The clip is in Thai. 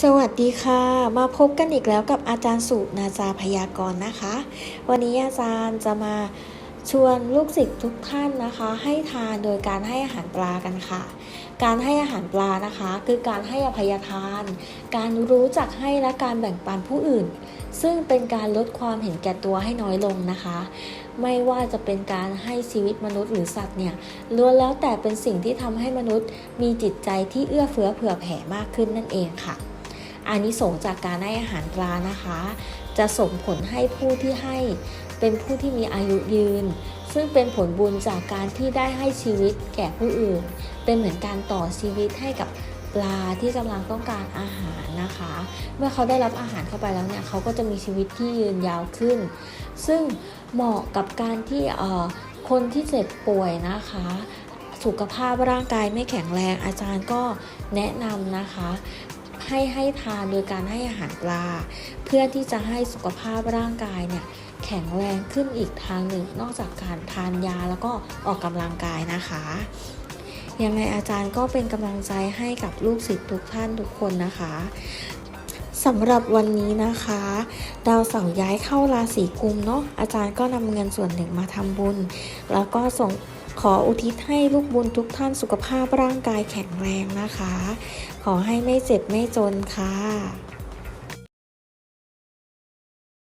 สวัสดีค่ะ มาพบกันอีกแล้วกับอาจารย์สุนาจาพยากรณ์นะคะ วันนี้อาจารย์จะมาชวนลูกศิษย์ทุกท่านนะคะ ให้ทานโดยการให้อาหารปลากันค่ะ การให้อาหารปลานะคะ คือการให้อภัยทาน การรู้จักให้และการแบ่งปันผู้อื่น ซึ่งเป็นการลดความเห็นแก่ตัวให้น้อยลงนะคะ ไม่ว่าจะเป็นการให้ชีวิตมนุษย์หรือสัตว์เนี่ยล้วนแล้วแต่เป็นสิ่งที่ทำให้มนุษย์มีจิตใจที่เอื้อเฟื้อเผื่อแผ่มากขึ้นนั่นเองค่ะ อานิสงส์จากการให้อาหารปลานะคะ จะส่งผลให้ผู้ที่ให้เป็นผู้ที่มีอายุยืน ซึ่งเป็นผลบุญจากการที่ได้ให้ชีวิตแก่ผู้อื่น เป็นเหมือนการต่อชีวิตให้กับปลาที่กำลังต้องการอาหารนะคะ เมื่อเขาได้รับอาหารเข้าไปแล้วเนี่ยเขาก็จะมีชีวิตที่ยืนยาวขึ้น ซึ่งเหมาะกับการที่เอ่อคนที่เจ็บป่วยนะคะ สุขภาพร่างกายไม่แข็งแรงอาจารย์ก็แนะนำนะคะ ให้ให้ทานโดยการให้อาหารปลา เพื่อที่จะให้สุขภาพร่างกายเนี่ยแข็งแรงขึ้นอีกทางหนึ่ง นอกจากการทานยาแล้วก็ออกกำลังกายนะคะยังไงอาจารย์ก็เป็นกำลังใจให้กับลูกศิษย์ทุกท่านทุกคนนะคะสำหรับวันนี้นะคะ ดาวเสาร์ย้ายเข้าราศีกุมเนาะอาจารย์ก็นำเงินส่วนหนึ่งมาทำบุญ แล้วก็ส่ง ขออุทิศให้ลูกบุญทุกท่านสุขภาพร่างกายแข็งแรงนะคะ ขอให้ไม่เจ็บไม่จนค่ะ